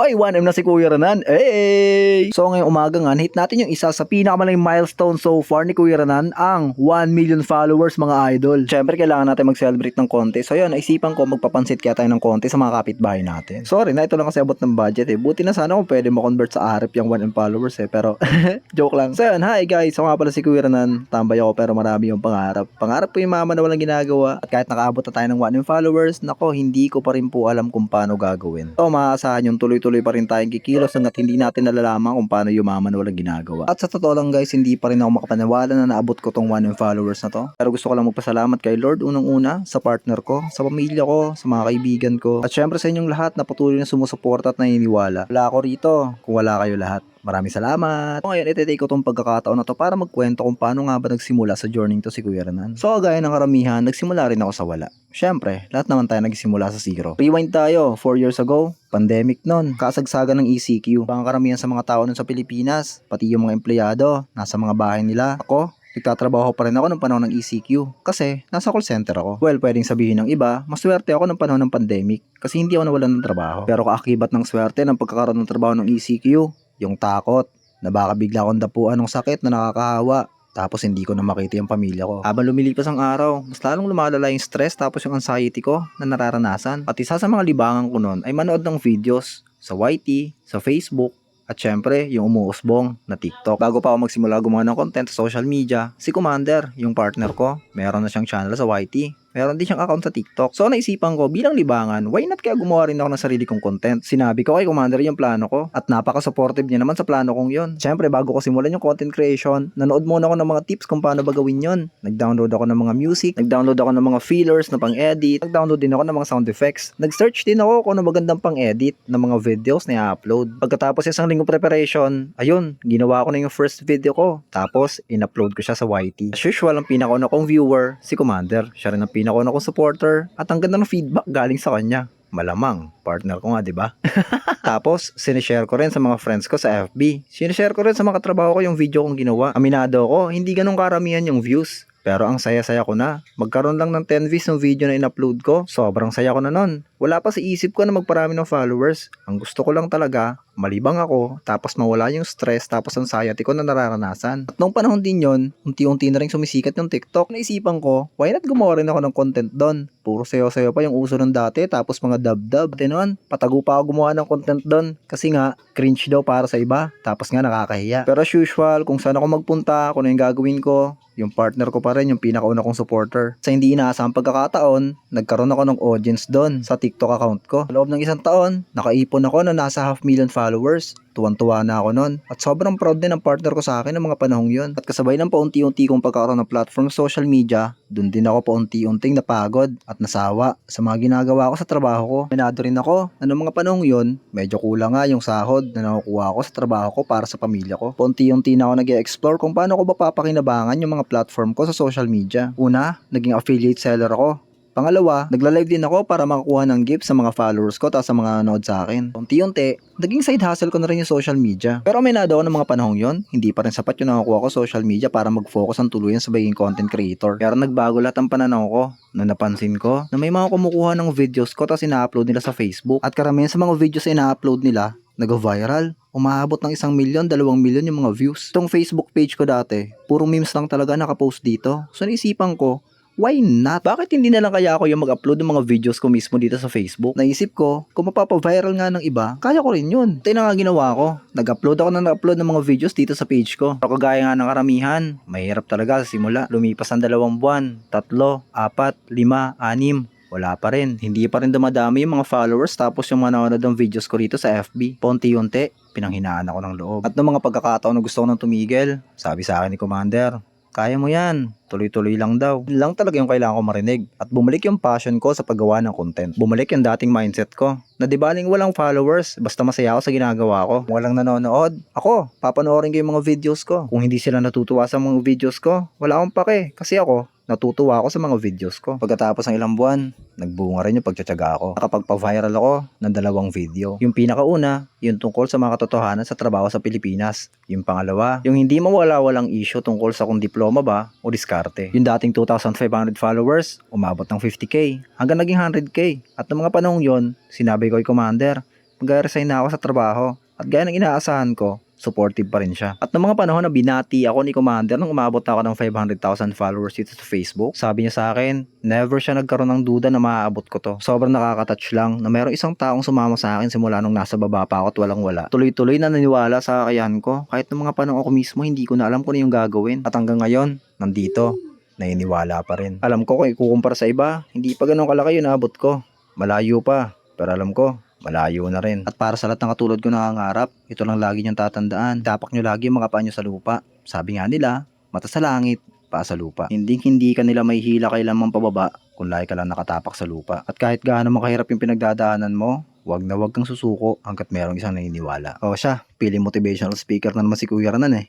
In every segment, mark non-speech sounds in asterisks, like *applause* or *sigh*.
Oy, 1M na si Kuya Renan. Hey! So ngayong umaga nga, hit natin yung isa sa pinakamalaking milestone so far ni Kuya Renan, ang 1 million followers mga idol. Siyempre, kailangan natin mag-celebrate ng konti. So yun, naisipan ko magpapansit kaya tayo ng konti sa mga kapitbahay natin. Sorry na, ito lang kasi abot ng budget eh. Buti na sana kung pwede mo-convert sa ARIP yung 1M followers eh. Pero, *laughs* joke lang. So yun, hi guys. Ako nga pala si Kuya Renan. Tambay ako pero marami yung pangarap. Pangarap ko yung mama na walang ginagawa. At kahit nakaabot na tayo ng 1M followers, nako, hindi ko pa rin po alam kung paano gagawin. So, maaasahan yung tuloy-tuloy pa rin tayong kikilos hanggat hindi natin nalalaman kung paano yumaman walang ginagawa. At sa totoo lang guys, hindi pa rin ako makapaniwala na naabot ko tong 1M followers na to. Pero gusto ko lang magpasalamat kay Lord unang-una sa partner ko, sa pamilya ko, sa mga kaibigan ko. At syempre sa inyong lahat na patuloy na sumusuporta at naniniwala. Wala ako rito kung wala kayo lahat. Maraming salamat. So, ngayon, iti-take ko tong pagkakataon na to para magkwento kung paano nga ba nagsimula sa journey to si Kuya Renan. So, gaya ng karamihan, nagsimula rin ako sa wala. Siyempre, lahat naman tayo nagsimula sa zero. Rewind tayo, 4 years ago, pandemic nun, kasagsagan ng ECQ. Bang karamihan sa mga tao nun sa Pilipinas, pati yung mga empleyado, nasa mga bahay nila. Ako, Nagtatrabaho pa rin ako ng panahon ng ECQ kasi nasa call center ako. Well, pwedeng sabihin ng iba, maswerte ako ng panahon ng pandemic kasi hindi ako nawalan ng trabaho. Pero kaakibat ng swerte ng pagkakaroon ng trabaho ng ECQ, yung takot na baka bigla akong dapuan ng sakit na nakakahawa tapos hindi ko na makita yung pamilya ko. Habang lumilipas ang araw, mas lalong lumalala yung stress tapos yung anxiety ko na nararanasan. At isa sa mga libangan ko noon ay manood ng videos sa YT, sa Facebook, at syempre, yung umuusbong na TikTok. Bago pa ako magsimula gumawa ng content sa social media, si Commander, yung partner ko, meron na siyang channel sa YT. Meron din siyang account sa TikTok. So naisipan ko, bilang libangan, why not kaya gumawa rin ako ng sarili kong content? Sinabi ko kay Commander yung plano ko at napaka-supportive niya naman sa plano kong yun. Siyempre, bago ko simulan yung content creation, nanood muna ako ng mga tips kung paano ba gawin yun. Nag-download ako ng mga music, nag-download ako ng mga fillers na pang-edit, nag-download din ako ng mga sound effects. Nag-search din ako kung ano magandang pang-edit ng mga videos na i-upload. Pagkatapos isang linggo preparation, ayun, ginawa ko na yung first video ko. Tapos, in-upload ko siya sa YT. As usual, ang pinakauna kong viewer, si Commander. Siya rin ang pinakauna kong supporter. At ang ganda ng feedback galing sa kanya. Malamang, partner ko nga, di ba? *laughs* Tapos, sinishare ko rin sa mga friends ko sa FB. Sinishare ko rin sa mga katrabaho ko yung video kong ginawa. Aminado ako, hindi ganun karamihan yung views. Pero ang saya-saya ko na. Magkaroon lang ng 10 views ng video na in-upload ko. Sobrang saya ko na nun. Wala pa sa isip ko na magparami ng followers. Ang gusto ko lang talaga, malibang ako, tapos mawala yung stress, tapos anxiety ko na nararanasan. At nung panahon din yon, unti-unti na rin sumisikat yung TikTok. Naisipan ko, why not gumawa rin ako ng content doon? Puro sayo-sayo pa yung uso ng dati, tapos mga dub-dub. At nun, patago pa ako gumawa ng content doon. Kasi nga, cringe daw para sa iba, tapos nga nakakahiya. Pero as usual, kung saan ako magpunta, kung ano yung gagawin ko, yung partner ko pa rin, yung pinakauna kong supporter. Sa hindi inaasahang pagkakataon, nagkaroon ako ng audience doon sa TikTok account ko. Sa loob ng isang taon, nakaipon ako na nasa half million followers. Tuwan-tuwa na ako noon. At sobrang proud din ang partner ko sa akin ng mga panahong yun. At kasabay ng paunti-unti kong pagkakaroon ng platform social media, dun din ako paunti-unting napagod at nasawa sa mga ginagawa ko sa trabaho ko. Minado rin ako na noong mga panahong yun, medyo kulang nga yung sahod na nakukuha ko sa trabaho ko para sa pamilya ko. Paunti-unti na ako nag explore kung paano ko ba papakinabangan yung mga platform ko sa social media. Una, naging affiliate seller ako. Pangalawa, nagla-live din ako para makakuha ng gift sa mga followers ko at sa mga nanood sa akin. Unti-unti, naging side hustle ko na rin yung social media. Pero may nado ako ng mga panahong yon, hindi pa rin sapat yung nakukuha ko social media para mag-focus ang tuluyan sa baging content creator. Pero nagbago lahat ang pananaw ko na napansin ko na may mga kumukuha ng videos ko tapos ina-upload nila sa Facebook at karamihan sa mga videos na ina-upload nila nag-viral. Umaabot ng isang milyon, dalawang milyon yung mga views. Itong Facebook page ko dati, puro memes lang talaga nakapost dito. So naisipan ko, why not? Bakit hindi na lang kaya ako yung mag-upload ng mga videos ko mismo dito sa Facebook? Naisip ko, kung mapapa-viral nga ng iba, kaya ko rin yun. Ito na nga ginawa ko. Nag-upload ako na nag-upload ng mga videos dito sa page ko. Pero kagaya nga ng karamihan, mahirap talaga sa simula. Lumipas ang dalawang buwan, tatlo, apat, lima, anim, wala pa rin. Hindi pa rin dumadami yung mga followers tapos yung mga nanonood ng videos ko rito sa FB. Ponti-unti, pinanghinaan ako ng loob. At noong mga pagkakataon na gusto ko nang tumigil, sabi sa akin ni Commander, kaya mo yan. Tuloy-tuloy lang daw. Yun lang talaga yung kailangan ko marinig. At bumalik yung passion ko sa paggawa ng content. Bumalik yung dating mindset ko. Na di baling walang followers, basta masaya ako sa ginagawa ko. Kung walang nanonood, ako, papanoorin ko yung mga videos ko. Kung hindi sila natutuwa sa mga videos ko, wala akong pake. Kasi ako, natutuwa ako sa mga videos ko. Pagkatapos ng ilang buwan, nagbunga rin yung pagtsatsaga ko. Nakapagpa-viral ako ng dalawang video. Yung pinakauna, yung tungkol sa mga katotohanan sa trabaho sa Pilipinas. Yung pangalawa, yung hindi mawala-walang issue tungkol sa kung diploma ba o diskarte. Yung dating 2,500 followers, umabot ng 50k hanggang naging 100k. At ng mga panahong yon, sinabi ko kay Commander, mag-resign na ako sa trabaho. At gaya ng inaasahan ko, supportive pa rin siya. At noong mga panahon na binati ako ni Commander nung umabot ako ng 500,000 followers dito sa Facebook, sabi niya sa akin, never siya nagkaroon ng duda na maaabot ko to. Sobrang nakaka-touch lang na mayroong isang taong sumama sa akin simula nung nasa baba pa ako at walang wala. Tuloy-tuloy na naniwala sa kakayahan ko. Kahit noong mga panahon ako mismo, hindi ko na alam kung ano yung gagawin. At hanggang ngayon, nandito, naniniwala pa rin. Alam ko kung ikukumpara sa iba, hindi pa ganun kalaki yung naabot ko. Malayo pa, pero alam ko, malayo na rin. At para sa lahat ng katulad ko nangangarap, ito lang lagi niyong tatandaan. Dapak niyo lagi yung mga paa sa lupa. Sabi nga nila, mata sa langit, paa sa lupa. Hindi hindi ka nila may hila kailanman pababa kung lagi ka lang nakatapak sa lupa. At kahit gaano makahirap yung pinagdadaanan mo, wag na wag kang susuko hanggat merong isang naniniwala. O siya, feeling motivational speaker na naman si Kuya Ranan eh.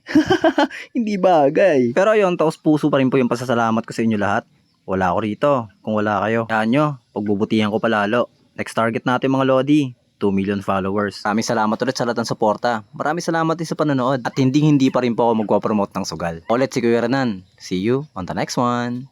*laughs* Hindi bagay. Pero ayun, taos puso pa rin po yung pasasalamat ko sa inyo lahat. Wala ako rito. Kung wala kayo, yan nyo, pagbubutihan ko palalo. Next target natin mga Lodi, 2 million followers. Maraming salamat ulit sa lahat ng suporta. Maraming salamat din sa panonood. At hindi hindi pa rin po ako magwa-promote ng sugal. Ulit si Kuya Ranan. See you on the next one.